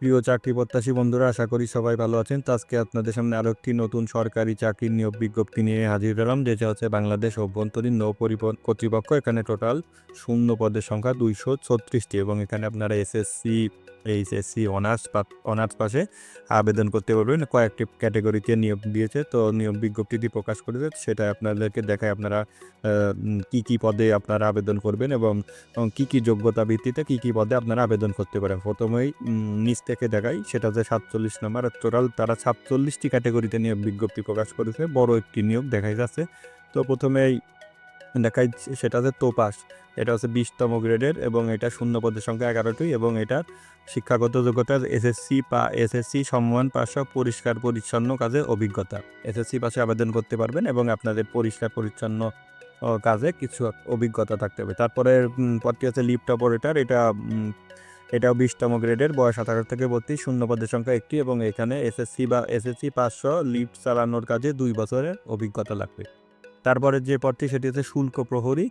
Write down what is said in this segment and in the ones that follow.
প্রিয় চাকরি প্রত্যাশী বন্ধুরা, আশা করি সবাই ভালো আছেন। তো আজকে আপনাদের সামনে আরও একটি নতুন সরকারি চাকরির নিয়োগ বিজ্ঞপ্তি নিয়ে হাজির হলাম, যেটা হচ্ছে বাংলাদেশ অভ্যন্তরীণ নৌ পরিবহন কর্তৃপক্ষ। এখানে টোটাল শূন্য পদের সংখ্যা দুইশো ছত্রিশটি এবং এখানে আপনারা এসএসসি এইচএসসি অনার্স অনার্স পাশে আবেদন করতে পারবেন। কয়েকটি ক্যাটাগরিতে নিয়োগ দিয়েছে, তো নিয়োগ বিজ্ঞপ্তিটি প্রকাশ করেছে, সেটা আপনাদেরকে দেখায় আপনারা কি কি পদে আপনারা আবেদন করবেন এবং কি কি যোগ্যতা ভিত্তিতে কি কি পদে আপনারা আবেদন করতে পারেন। প্রথমেই নিচ থেকে দেখাই, সেটা হচ্ছে সাতচল্লিশ নম্বর। টোটাল তারা সাতচল্লিশটি ক্যাটাগরিতে নিয়োগ বিজ্ঞপ্তি প্রকাশ করেছে, বড় একটি নিয়োগ দেখাই যাচ্ছে। তো প্রথমেই দেখাই সেটা হচ্ছে তোপাস, এটা হচ্ছে বিশতম গ্রেডের এবং এটা শূন্য পদের সংখ্যা এগারোটি এবং এটার শিক্ষাগত যোগ্যতা এসএসসি বা এসএসসি সম্মান পাশ পরিষ্কার পরিচ্ছন্ন কাজে অভিজ্ঞতা। এসএসসি পাশে আবেদন করতে পারবেন এবং আপনাদের পরিষ্কার পরিচ্ছন্ন কাজে কিছু অভিজ্ঞতা থাকতে হবে। তারপরে পদটি হচ্ছে লিফট অপারেটর, এটা এটাও বিশতম গ্রেডের, বয়স আঠারো থেকে বত্রিশ শূন্য পদের সংখ্যা একটি এবং এখানে এসএসসি বা এসএসসি পাঁচশো লিফট চালানোর কাজে দুই বছরের অভিজ্ঞতা লাগবে। তারপরে যে পদটি সেটি হচ্ছে শুল্ক প্রহরী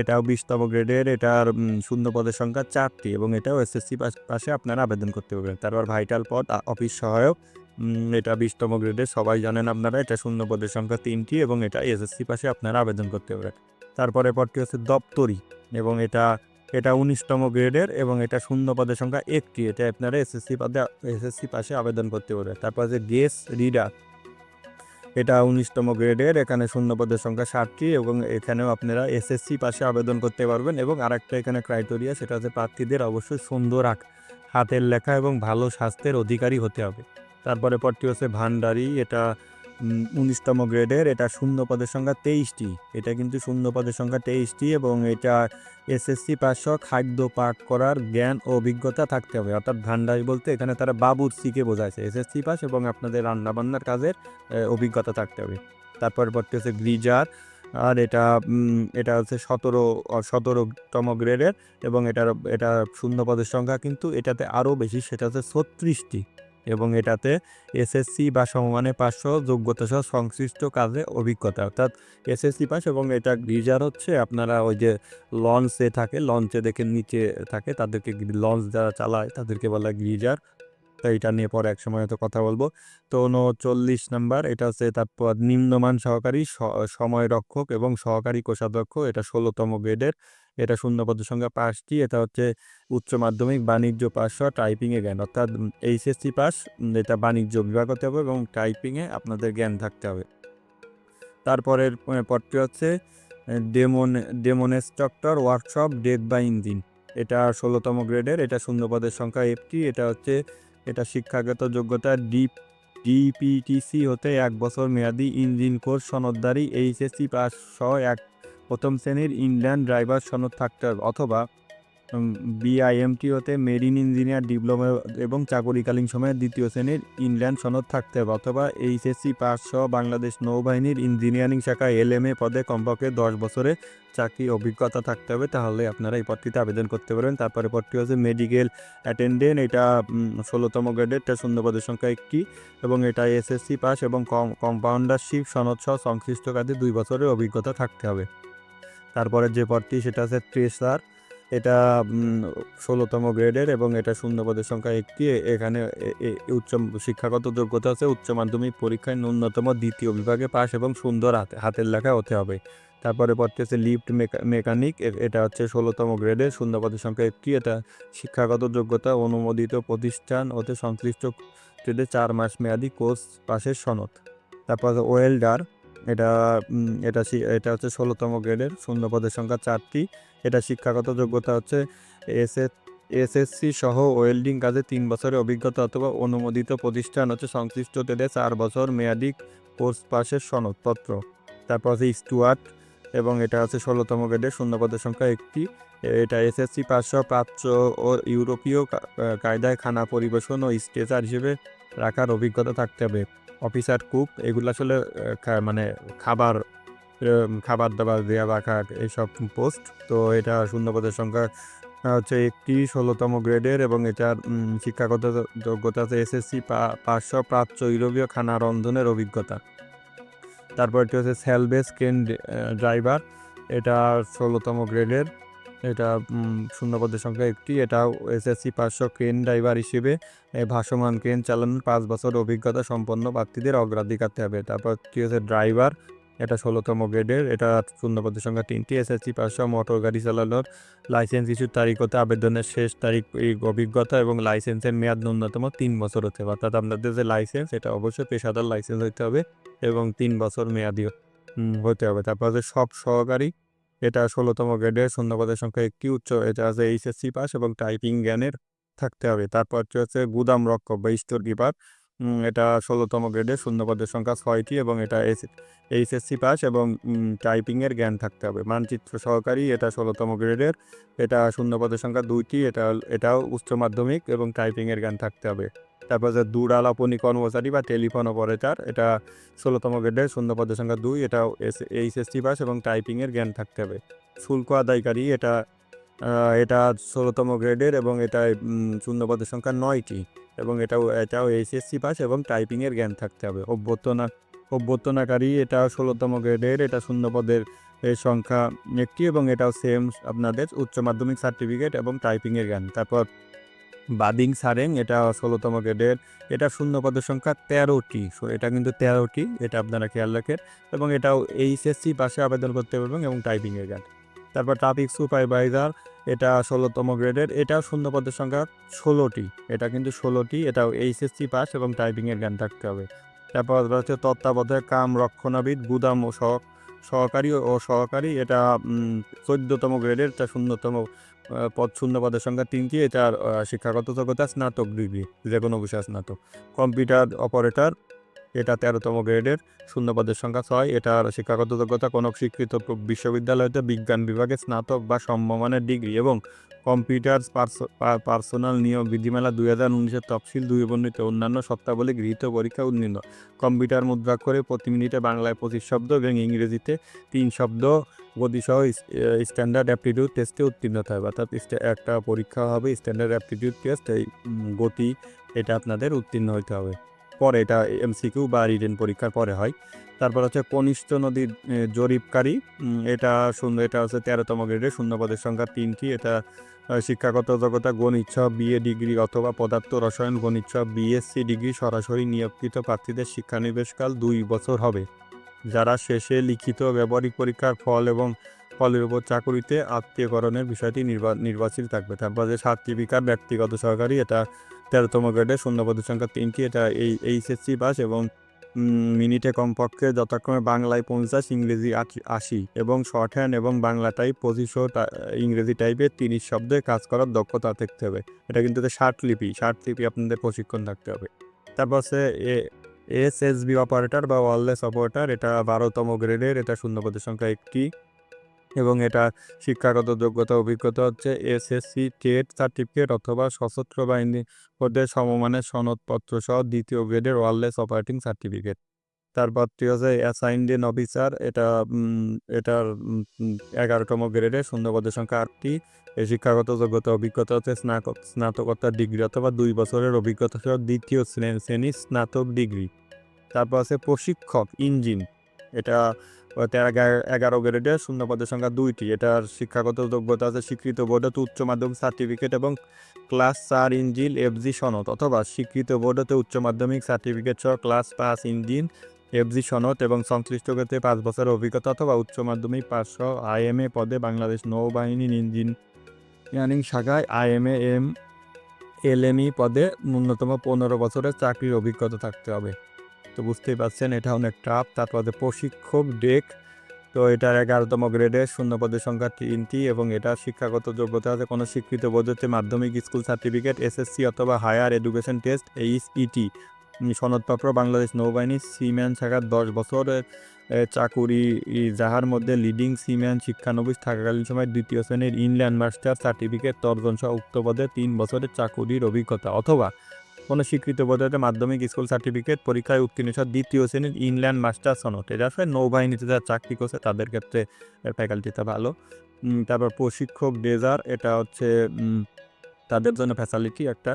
এটাও বিশতম গ্রেডের, এটার শূন্য পদের সংখ্যা চারটি এবং এটাও এসএসসি পাশে আপনারা আবেদন করতে পারবেন। তারপর ভাইটাল পদ অফিস সহায়ক এটা বিশতম গ্রেডের, সবাই জানেন আপনারা, এটা শূন্য পদের সংখ্যা তিনটি এবং এটা এসএসসি পাশে আপনারা আবেদন করতে পারেন তারপরে পদটি হচ্ছে দপ্তরি এবং এটা এটা উনিশতম গ্রেডের এবং এটা শূন্য পদের সংখ্যা একটি, এটা আপনারা এসএসসি পদে এসএসসি পাশে আবেদন করতে পারবেন। তারপর যে গেস রিডার এটা উনিশতম গ্রেডের, এখানে শূন্য পদের সংখ্যা ষাটটি এবং এখানেও আপনারা এসএসসি পাশে আবেদন করতে পারবেন এবং আরেকটা এখানে ক্রাইটেরিয়া সেটা হচ্ছে প্রার্থীদের অবশ্যই সুন্দর হাতের লেখা এবং ভালো স্বাস্থ্যের অধিকারী হতে হবে। তারপরে পরটি হচ্ছে ভান্ডারি, এটা উনিশতম গ্রেডের, এটা শূন্য পদের সংখ্যা তেইশটি। এটা কিন্তু শূন্য পদের সংখ্যা তেইশটি এবং এটা এসএসসি পাশও খাদ্য পাক করার জ্ঞান ও অভিজ্ঞতা থাকতে হবে। অর্থাৎ ভান্ডারি বলতে এখানে তারা বাবুর বাবুর্চিকে বোঝাইছে। এসএসসি পাস এবং আপনাদের রান্নাবান্নার কাজের অভিজ্ঞতা থাকতে হবে। তারপর পরটি হচ্ছে গ্রিজার, আর এটা এটা হচ্ছে সতেরো সতেরোতম গ্রেডের এবং এটার, এটা শূন্য পদের সংখ্যা কিন্তু এটাতে আরও বেশি, সেটা হচ্ছে ছত্রিশটি। এবং এটাতে এসএসসি বা সমমানে পাঁচশো যোগ্যতা সহ সংশ্লিষ্ট কাজে অভিজ্ঞতা। অর্থাৎ এসএসসি পাস এবং এটা গ্রিজার হচ্ছে, আপনারা ওই যে লঞ্চে থাকে, লঞ্চে দেখে নিচে থাকে, তাদেরকে লঞ্চ যারা চালায় তাদেরকে বলা গ্রিজার। তো এটা নিয়ে পরে এক সময় হয়তো কথা বলব। তো উনচল্লিশ নাম্বার, এটা হচ্ছে তারপর নিম্নমান সহকারী সময় রক্ষক এবং সহকারী কোষাধ্যক্ষ, এটা ষোলোতম গ্রেডের। এটা শূন্য পদের সংখ্যা পাঁচটি এটা হচ্ছে উচ্চ মাধ্যমিক বাণিজ্য পাস হওয়া টাইপিংয়ে জ্ঞান। অর্থাৎ এইচএসসি পাস এটা বাণিজ্য বিভাগ হতে হবে এবং টাইপিংয়ে আপনাদের জ্ঞান থাকতে হবে। তারপরের পদটি হচ্ছে ডেমন ডেমনস্ট্রাক্টর ওয়ার্কশপ ডেক বা ইঞ্জিন এটা ষোলোতম গ্রেডের এটা শূন্য পদের সংখ্যা এফটি এটা হচ্ছে, এটা শিক্ষাগত যোগ্যতা ডি ডিপিটিসি হতে এক বছর মেয়াদি ইঞ্জিন কোর্স সনদধারী এইচএসসি পাস সহ এক প্রথম শ্রেণির ইন্ডিয়ান ড্রাইভার সনদ থাকতে হবে, অথবা বিআইএমটি হতে মেরিন ইঞ্জিনিয়ার ডিপ্লোমা এবং চাকরিকালীন সময়ে দ্বিতীয় শ্রেণির ইন্ডিয়ান সনদ থাকতে হবে, অথবা এইচএসসি পাস সহ বাংলাদেশ নৌবাহিনীর ইঞ্জিনিয়ারিং শাখা এলএমএ পদে কমপক্ষে দশ বছরে চাকরি অভিজ্ঞতা থাকতে হবে, তাহলে আপনারা এই পদটিতে আবেদন করতে পারেন তারপরে পদটি হচ্ছে মেডিকেল অ্যাটেন্ডেন্ট, এটা ষোলোতম গ্রেডের, এটা শূন্য পদের সংখ্যা একটি, এবং এটা এসএসসি পাস এবং কম, কম্পাউন্ডারশিপ সনদ সহ সংশ্লিষ্ট কাজে দুই বছরের অভিজ্ঞতা থাকতে হবে। তারপরে যে পদটি সেটা হচ্ছে ট্রেসার এটা ষোলোতম গ্রেডের এবং এটা শূন্য পদের সংখ্যা একটি। এখানে উচ্চ শিক্ষাগত যোগ্যতা আছে, উচ্চ মাধ্যমিক পরীক্ষায় ন্যূনতম দ্বিতীয় বিভাগে পাস এবং সুন্দর হাতে, হাতের লেখা হতে হবে। তারপরে পদটি হচ্ছে লিফট মেকানিক। এটা হচ্ছে ষোলোতম গ্রেডের, শূন্য পদের সংখ্যা একটি। এটা শিক্ষাগত যোগ্যতা অনুমোদিত প্রতিষ্ঠান হতে সংশ্লিষ্ট ট্রেডে চার মাস মেয়াদি কোর্স পাশের সনদ। তারপর ওয়েল্ডার। এটা এটা এটা হচ্ছে ষোলোতম গ্রেডের শূন্য পদের সংখ্যা চারটি। এটা শিক্ষাগত যোগ্যতা হচ্ছে এসএস এসএসসি সহ ওয়েল্ডিং কাজে তিন বছরের অভিজ্ঞতা অথবা অনুমোদিত প্রতিষ্ঠান হচ্ছে সংশ্লিষ্ট ট্রেডে চার বছর মেয়াদি কোর্স পাশের সনদপত্র। তারপর হচ্ছে স্টুয়ার্ট এবং এটা হচ্ছে ষোলোতম গ্রেডের শূন্য পদের সংখ্যা একটি। এটা এসএসসি পাঁচশো প্রাচ্য ও ইউরোপীয় কায়দায় খানা পরিবেশন ও স্টেচার হিসেবে রাখার অভিজ্ঞতা থাকতে হবে। অফিসার, কুক, এগুলো আসলে মানে খাবার খাবার দাবার দেওয়া রাখা এইসব পোস্ট। তো এটা শূন্য পদের সংখ্যা হচ্ছে একটি ষোলোতম গ্রেডের এবং এটার শিক্ষাগত যোগ্যতা আছে এসএসসি পাঁচশো, প্রাচ্য, ইউরোপীয় খানা রন্ধনের অভিজ্ঞতা। তারপর এটি হচ্ছে স্যালবেস ক্রেন ড্রাইভার, এটা ষোলোতম গ্রেডের। এটা উম, শূন্য পদের সংখ্যা একটি। এটাও এসএসসি পাঁচশো ক্রেন ড্রাইভার হিসেবে ভাসমান ক্রেন চালানোর পাঁচ বছর অভিজ্ঞতা সম্পন্ন প্রার্থীদের অগ্রাধিকার হবে তারপর কি হচ্ছে ড্রাইভার এটা ষোলোতম গ্রেডের এটা শূন্য পদের সংখ্যা তিনটি। এসএসসি পাঁচশো মোটর গাড়ি চালানোর লাইসেন্স ইস্যুর তারিখ হতে আবেদনের শেষ তারিখ এই অভিজ্ঞতা এবং লাইসেন্সের মেয়াদ ন্যূনতম তিন বছর হতে হবে। অর্থাৎ আপনাদের যে লাইসেন্স এটা অবশ্যই পেশাদার লাইসেন্স হতে হবে এবং তিন বছর মেয়াদি হতে হবে। তারপর হচ্ছে সব সহকারী এটা ষোলোতম গ্রেডের শূন্যপদের সংখ্যা একটি উচ্চ, এটা আছে এইচএসসি পাস এবং টাইপিং জ্ঞানের থাকতে হবে। তারপর হচ্ছে গুদাম রক্ষক বা স্টোর কিপার এটা ষোলোতম গ্রেডের শূন্যপদের সংখ্যা ছয়টি এবং এটা এইচএসসি পাস এবং টাইপিংয়ের জ্ঞান থাকতে হবে। মানচিত্র সহকারী, এটা ষোলোতম গ্রেডের এটা শূন্যপদের সংখ্যা দুইটি, এটা, এটাও উচ্চ মাধ্যমিক এবং টাইপিংয়ের জ্ঞান থাকতে হবে। তারপর যে দূরালাপনী কর্মচারী বা টেলিফোন অপারেটর এটা ষোলোতম গ্রেডের শূন্যপদের সংখ্যা দুই এস এইচএসটি পাস এবং টাইপিংয়ের জ্ঞান থাকতে হবে। শুল্ক আদায়কারী এটা এটা ষোলোতম গ্রেডের এবং এটা উম, শূন্যপদের সংখ্যা নয়টি এবং এটাও এটাও এইচএসসি পাস এবং টাইপিংয়ের জ্ঞান থাকতে হবে। অভ্যর্থনা অভ্যর্থনাকারী এটা ষোলোতম গ্রেডের এটা শূন্যপদের এর সংখ্যা একটি এবং এটাও সেম আপনাদের উচ্চ মাধ্যমিক সার্টিফিকেট এবং টাইপিংয়ের জ্ঞান। তারপর বাদিং সারেং, এটা ষোলোতম গ্রেডের, এটা শূন্য পদের সংখ্যা তেরোটি। সো এটা কিন্তু তেরোটি, এটা আপনারা খেয়াল রাখেন। এবং এটাও এইচএসসি পাশে আবেদন করতে পারবেন এবং টাইপিংয়ের জ্ঞান তারপর ট্রাফিক সুপারভাইজার, এটা ষোলোতম গ্রেডের, এটাও শূন্য পদের সংখ্যা ষোলোটি। এটা কিন্তু ষোলোটি, এটাও এইচএসসি পাস এবং টাইপিংয়ের জ্ঞান থাকতে হবে। তারপর হচ্ছে তত্ত্বাবধায়ক, কাম রক্ষণাবিদ, গুদাম ও সহ, সহকারী ও সহকারী, এটা চোদ্দতম গ্রেডের, এটা শূন্যতম পদ শূন্য পদের সংখ্যা তিনটি এটার শিক্ষাগত যোগ্যতা স্নাতক ডিগ্রি, যে কোনো বিষয়ে স্নাতক। কম্পিউটার অপারেটর এটা তেরোতম গ্রেডের, শূন্যপদের সংখ্যা ছয়। এটার শিক্ষাগত যোগ্যতা কোনো স্বীকৃত বিশ্ববিদ্যালয়তে বিজ্ঞান বিভাগে স্নাতক বা সমমানের ডিগ্রি এবং কম্পিউটার পার্সোনাল নিয়ম বিধিমালা দুই হাজার উনিশের তফসিল দুই বর্ণিত অন্যান্য সত্তাবলী গৃহীত পরীক্ষা উন্নীত কম্পিউটার মুদ্রাক্ষরে প্রতি মিনিটে বাংলায় পঁচিশ শব্দ এবং ইংরেজিতে তিন শব্দ গতিসহ স্ট্যান্ডার্ড অ্যাপটিটিউড টেস্টে উত্তীর্ণ হতে হবে অর্থাৎ একটা পরীক্ষা হবে স্ট্যান্ডার্ড অ্যাপটিটিউড টেস্ট, এই গতি এটা আপনাদের উত্তীর্ণ হতে হবে। পরে এটা এমসিকিউ বা রিটেন পরীক্ষার পরে হয়। তারপর হচ্ছে কনিষ্ঠ নদীর জরিপকারী এটা শূন্য, এটা হচ্ছে তেরোতম গ্রেডের শূন্য পদের সংখ্যা তিনটি। এটা শিক্ষাগত যোগ্যতা গণিত বিএ ডিগ্রি অথবা পদার্থ রসায়ন, গণিত বিএসসি ডিগ্রি সরাসরি নিয়োগকৃত প্রার্থীদের শিক্ষানিবেশকাল দুই বছর হবে। যারা শেষে লিখিত ব্যবহারিক পরীক্ষার ফল এবং ফলের উপর চাকুরিতে আত্মীয়করণের বিষয়টি নির্বা- নির্বাচিত থাকবে। তারপর যে সার্টিফিকার ব্যক্তিগত সহকারী, এটা তেরোতম গ্রেডে শূন্য পদের সংখ্যা তিনটি। এটা এই এইচএসসি পাস এবং মিনিটে কমপক্ষে যথাক্রমে বাংলায় পঞ্চাশ, ইংরেজি আশি- এবং শর্ট হ্যান্ড এবং বাংলা টাইপ পঁচিশশো ইংরেজি টাইপের তিরিশ শব্দে কাজ করার দক্ষতা থাকতে হবে। এটা কিন্তু ষাট লিপি ষাট লিপি আপনাদের প্রশিক্ষণ থাকতে হবে। তারপর হচ্ছে এস এস বি অপারেটর বা ওয়ারলেস অপারেটর এটা বারোতম গ্রেডের, এটা শূন্য শূন্যপদের সংখ্যা একটি। এবং এটা শিক্ষাগত যোগ্যতা, অভিজ্ঞতা হচ্ছে এসএসসি টেট, সার্টিফিকেট অথবা সশস্ত্র বাহিনী পদে সমমানের সনদপত্র সহ দ্বিতীয় গ্রেডের ওয়ারলেস অপারেটিং সার্টিফিকেট। তারপর তারপরটি হচ্ছে অ্যাসাইনডেন অফিসার এটা এটার এগারোতম গ্রেডের শূন্যপদের সংখ্যা আটটি। এই শিক্ষাগত যোগ্যতা, অভিজ্ঞতা হচ্ছে স্নাতক, স্নাতকোত্তর ডিগ্রি অথবা দুই বছরের অভিজ্ঞতা সহ দ্বিতীয় শ্রেণি স্নাতক ডিগ্রি। তারপর আছে প্রশিক্ষক, ইঞ্জিন। এটা এগারো গ্রেডের শূন্য পদের সংখ্যা দুইটি। এটার শিক্ষাগত যোগ্যতা আছে স্বীকৃত বোর্ডতে উচ্চ মাধ্যমিক সার্টিফিকেট এবং ক্লাস চার ইঞ্জিন এফজি সনদ অথবা স্বীকৃত বোর্ডতে উচ্চ মাধ্যমিক সার্টিফিকেট সহ ক্লাস পাঁচ ইঞ্জিন এফজি সনদ এবং সংশ্লিষ্ট ক্ষেত্রে পাঁচ বছরের অভিজ্ঞতা অথবা উচ্চ মাধ্যমিক পাঁচশো আইএমএ পদে বাংলাদেশ নৌবাহিনীর ইঞ্জিন ইঞ্জিনিয়ারিং শাখায় আইএমএ এম এলএমই পদে ন্যূনতম পনেরো বছরের চাকরির অভিজ্ঞতা থাকতে হবে। তো বুঝতেই পারছেন, এটা অনেক টাফ তারপরে প্রশিক্ষক ডেক তো এটার এগারোতম গ্রেডের শূন্য পদের সংখ্যা তিনটি এবং এটা শিক্ষাগত যোগ্যতা আছে কোনো স্বীকৃত বোর্ডতে মাধ্যমিক স্কুল সার্টিফিকেট এসএসসি অথবা হায়ার এডুকেশন টেস্ট এইচইটি সনদপত্র, বাংলাদেশ নৌবাহিনী সিম্যান শাখার দশ বছরের চাকুরি যাহার মধ্যে লিডিং সিম্যান শিক্ষানবিশ থাকাকালীন সময় দ্বিতীয় শ্রেণির ইনল্যান্ড মাস্টার সার্টিফিকেট তর্জন সহ উক্ত পদে তিন বছরের চাকুরির অভিজ্ঞতা। অথবা কোনো স্বীকৃত পদ্ধতিতে মাধ্যমিক স্কুল সার্টিফিকেট পরীক্ষায় উত্তীর্ণ সহ দ্বিতীয় শ্রেণির ইনল্যান্ড মাস্টার সনদ। এটা আসলে নৌবাহিনীতে যারা চাকরি করছে, তাদের ক্ষেত্রে ফ্যাকাল্টিটা ভালো। তারপর প্রশিক্ষক ডেজার এটা হচ্ছে তাদের জন্য ফ্যাসিলিটি একটা।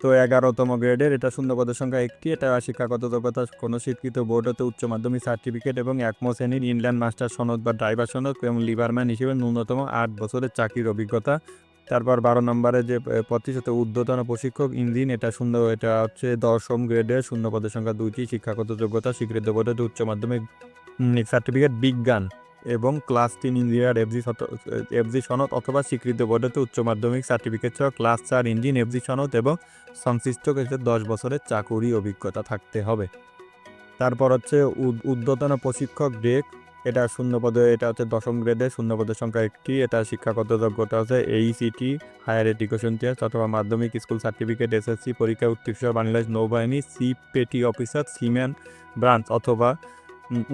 তো এগারোতম গ্রেডের, এটা শূন্যপদের সংখ্যা একটি, এটা শিক্ষাগত যোগ্যতা, কোনো স্বীকৃত বোর্ড হতে উচ্চ মাধ্যমিক সার্টিফিকেট এবং একম শ্রেণির ইনল্যান্ড মাস্টার সনদ বা ড্রাইভার সনদ এবং লিভারম্যান হিসেবে ন্যূনতম আট বছরের চাকরির অভিজ্ঞতা। তারপর বারো নম্বরে যে প্রতিশত ঊর্ধ্বতন প্রশিক্ষক ইঞ্জিন এটা শূন্য, এটা হচ্ছে দশম গ্রেডের শূন্য পদের সংখ্যা দুইটি, শিক্ষাগত যোগ্যতা, স্বীকৃত হতে উচ্চ মাধ্যমিক সার্টিফিকেট বিজ্ঞান এবং ক্লাস তিন ইঞ্জিনিয়ার, এফজি এফজি সনদ অথবা স্বীকৃত বোর্ডেতে উচ্চ মাধ্যমিক, সার্টিফিকেট সহ ক্লাস চার ইঞ্জিন, এফজি সনদ এবং সংশ্লিষ্ট ক্ষেত্রে দশ বছরের চাকুরি অভিজ্ঞতা থাকতে হবে। তারপর হচ্ছে উদ- ঊর্ধ্বতন প্রশিক্ষক ডেক এটা শূন্য পদে এটা হচ্ছে দশম গ্রেডে শূন্য পদের সংখ্যা একটি, এটা শিক্ষাগত যোগ্যতা হচ্ছে এইসিটি হায়ার এডুকেশন টেস্ট অথবা মাধ্যমিক স্কুল সার্টিফিকেট এসএসসি পরীক্ষা উত্তীর্ণ বাংলাদেশ নৌবাহিনী C petty officer seaman branch অথবা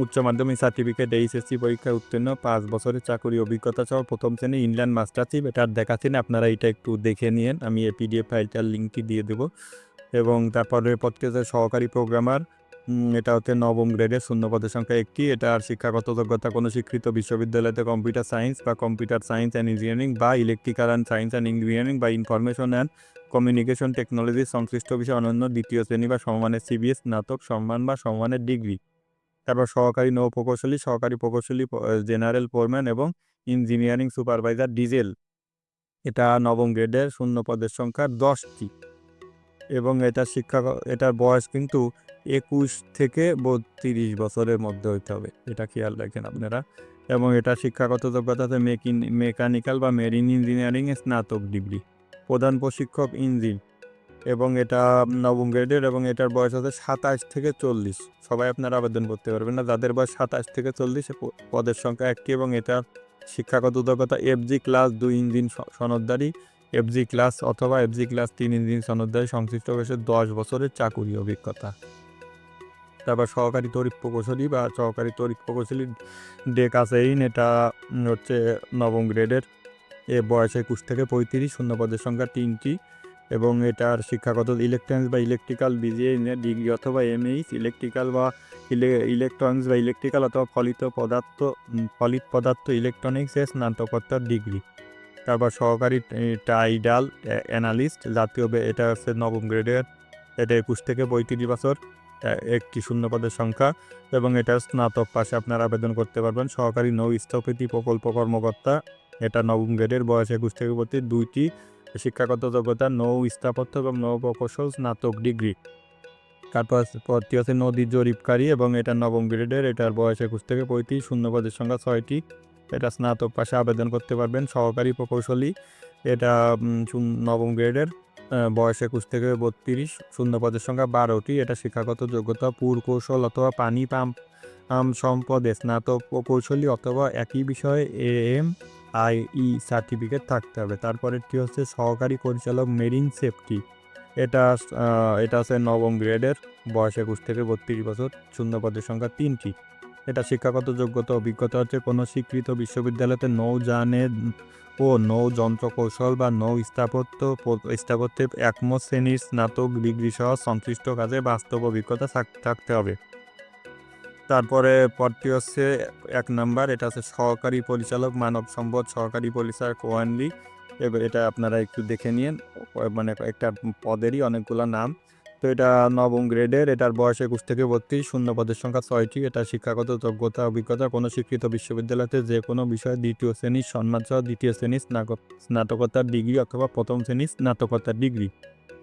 উচ্চ মাধ্যমিক সার্টিফিকেট এইচএসসি পরীক্ষায় উত্তীর্ণ, পাঁচ বছরের চাকরি অভিজ্ঞতা সহ প্রথম শ্রেণি ইংল্যান্ড মাস্টারশিপ এটা আর দেখাচ্ছি আপনারা এটা একটু দেখে নিন আমি এই পিডিএফ ফাইলটার লিঙ্কটি দিয়ে দেবো। এবং তারপরে পদকে সহকারী প্রোগ্রামার এটা হচ্ছে নবম গ্রেডের শূন্য পদের সংখ্যা একটি। এটা আর শিক্ষাগত যোগ্যতা কোনো স্বীকৃত বিশ্ববিদ্যালয়তে কম্পিউটার সায়েন্স বা কম্পিউটার সায়েন্স অ্যান্ড ইঞ্জিনিয়ারিং বা electrical and science and engineering বা ইনফরমেশন অ্যান্ড কমিউনিকেশন টেকনোলজি সংশ্লিষ্ট বিষয়ে অনন্য দ্বিতীয় শ্রেণি বা সম্মানের সিবিএস স্নাতক, সম্মান বা সম্মানের ডিগ্রি। তারপর সহকারী নৌ প্রকৌশলী সহকারী প্রকৌশলী জেনারেল ফোরম্যান এবং ইঞ্জিনিয়ারিং সুপারভাইজার ডিজেল এটা নবম গ্রেডের শূন্য পদের সংখ্যা দশটি। এবং এটা শিক্ষা এটার বয়স কিন্তু একুশ থেকে বত্রিশ বছরের মধ্যে হইতে হবে, এটা খেয়াল রাখেন আপনারা। এবং এটা শিক্ষাগত যোগ্যতাতে মেকিন মেকানিক্যাল বা মেরিন ইঞ্জিনিয়ারিংয়ে স্নাতক ডিগ্রি, প্রধান প্রশিক্ষক ইঞ্জিন। এবং এটা নবম গ্রেডের এবং এটার বয়স আছে সাতাশ থেকে চল্লিশ। সবাই আপনারা আবেদন করতে পারবেন না, যাদের বয়স সাতাশ থেকে চল্লিশ পদের সংখ্যা একটি এবং এটা শিক্ষাগত যোগ্যতা এফজি ক্লাস দুই ইঞ্জিন স- সনদধারী, এফজি ক্লাস অথবা এফজি ক্লাস তিন ইঞ্জিন সনদধারী, সংশ্লিষ্ট বয়সে দশ বছরের চাকুরি অভিজ্ঞতা। তারপর সহকারী তড়িৎ প্রকৌশলী বা সহকারী তড়িৎ প্রকৌশলী ডেক আছেইন এটা হচ্ছে নবম গ্রেডের এ বয়স একুশ থেকে পঁয়ত্রিশ শূন্য পদের সংখ্যা তিনটি এবং এটার শিক্ষাগত ইলেকট্রনিক্স বা ইলেকট্রিক্যাল বিজিএ ডিগ্রি অথবা এমএইচ ইলেকট্রিক্যাল বা ইলেকট্রনিক্স বা ইলেকট্রিক্যাল অথবা ফলিত পদার্থ ফলিত পদার্থ ইলেকট্রনিক্সের স্নাতকোত্তর ডিগ্রি তারপর সহকারী টাইডাল অ্যানালিস্ট জাতীয় এটা হচ্ছে নবম গ্রেডের এটা একুশ থেকে পঁয়ত্রিশ বছর। একটি শূন্য পদের সংখ্যা এবং এটা স্নাতক পাশে আপনারা আবেদন করতে পারবেন। সহকারী নৌ স্থপতি প্রকল্প কর্মকর্তা, এটা নবম গ্রেডের বয়স একুশ থেকে প্রতি দুইটি শিক্ষাগত যোগ্যতা, নৌ স্থাপত্য এবং নৌ প্রকৌশল, স্নাতক ডিগ্রি। তারপর পরটি হচ্ছে নদী জরিপকারী এবং এটা নবম গ্রেডের, এটার বয়স একুশ থেকে পঁয়ত্রিশ, শূন্য পদের সংখ্যা ছয়টি। এটা স্নাতক পাশে আবেদন করতে পারবেন। সহকারী প্রকৌশলী, এটা নবম গ্রেডের। বয়স একুশ থেকে বত্রিশ শূন্য পদের সংখ্যা বারোটি। এটা শিক্ষাগত যোগ্যতা পুরকৌশল অথবা পানি পাম্প সম্পদে, স্নাতক কৌশলী অথবা একই বিষয়ে A, M, I, E certificate থাকতে হবে। তারপরেরটি হচ্ছে সহকারী পরিচালক মেরিন সেফটি। এটা এটা হচ্ছে নবম গ্রেডের, বয়স একুশ থেকে বত্রিশ বছর শূন্য পদের সংখ্যা তিনটি। এটা শিক্ষাগত যোগ্যতা, অভিজ্ঞতা হচ্ছে কোনো স্বীকৃত বিশ্ববিদ্যালয়তে নৌযানের ও নৌ যন্ত্র কৌশল বা নৌ স্থাপত্য স্থাপত্যে একম শ্রেণির স্নাতক ডিগ্রি সহ সংশ্লিষ্ট কাজে বাস্তব অভিজ্ঞতা থাক- থাকতে হবে। তারপরে পদটি হচ্ছে এক নাম্বার, এটা হচ্ছে সহকারী পরিচালক মানব সম্পদ, সহকারী পরিচালক ওয়ানলি এবার এটা আপনারা একটু দেখে নিন মানে একটা পদেরই অনেকগুলো নাম। তো এটা নবম গ্রেডের, এটার বয়স একুশ থেকে বত্রিশ, শূন্য পদের সংখ্যা ছয়টি। এটা শিক্ষাগত যোগ্যতা, অভিজ্ঞতা, কোনো স্বীকৃত বিশ্ববিদ্যালয়তে যে কোনো বিষয়ে দ্বিতীয় শ্রেণির সম্মান সহ দ্বিতীয় শ্রেণির স্নাতক, স্নাতকোত্তর ডিগ্রি অথবা প্রথম শ্রেণির স্নাতকোত্তর ডিগ্রি।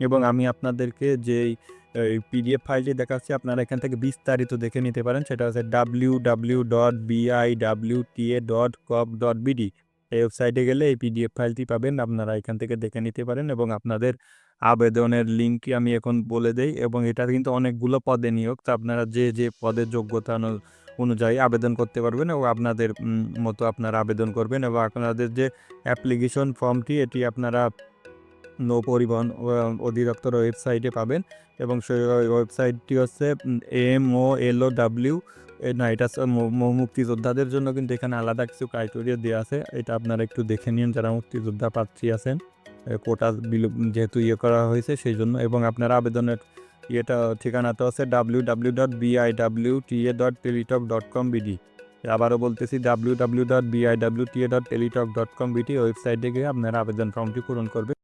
এবং আমি আপনাদেরকে যেই পিডিএফ ফাইলটি দেখাচ্ছি, আপনারা এখান থেকে বিস্তারিত দেখে নিতে পারেন। সেটা হচ্ছে W W dot B I W T A dot gov dot BD এই ওয়েবসাইটে গেলে এই পিডিএফ ফাইলটি পাবেন, আপনারা এখান থেকে দেখে নিতে পারেন এবং আপনাদের আবেদনের লিঙ্কটি আমি এখন বলে দেই এবং এটা কিন্তু অনেকগুলো পদে নিয়োগ। তো আপনারা যে যে পদের যোগ্যতা অনু- অনুযায়ী আবেদন করতে পারবেন এবং আপনাদের মতো আপনারা আবেদন করবেন এবং আপনাদের যে অ্যাপ্লিকেশন ফর্মটি, এটি আপনারা নৌ পরিবহন অধিদপ্তর ওয়েবসাইটে পাবেন এবং সেই ওয়েবসাইটটি হচ্ছে এম ও এল ও ডাব্লিউ না এটা মুক্তিযোদ্ধাদের জন্য কিন্তু এখানে আলাদা কিছু ক্রাইটেরিয়া দেওয়া আছে। এটা আপনারা একটু দেখে নিন যারা মুক্তিযোদ্ধা প্রার্থী আছেন। কোটা যেহেতু ইয়ে করা হয়েছে সেই জন্য এবং আপনার আবেদনের ইয়েটা ঠিকানাটা আছে W W dot B I W T A dot Teletalk dot com BD আবারও বলতেছি W W dot B I W T A dot Teletalk dot com BD ওয়েবসাইটে গিয়ে আপনার আবেদন ফর্মটি পূরণ করবেন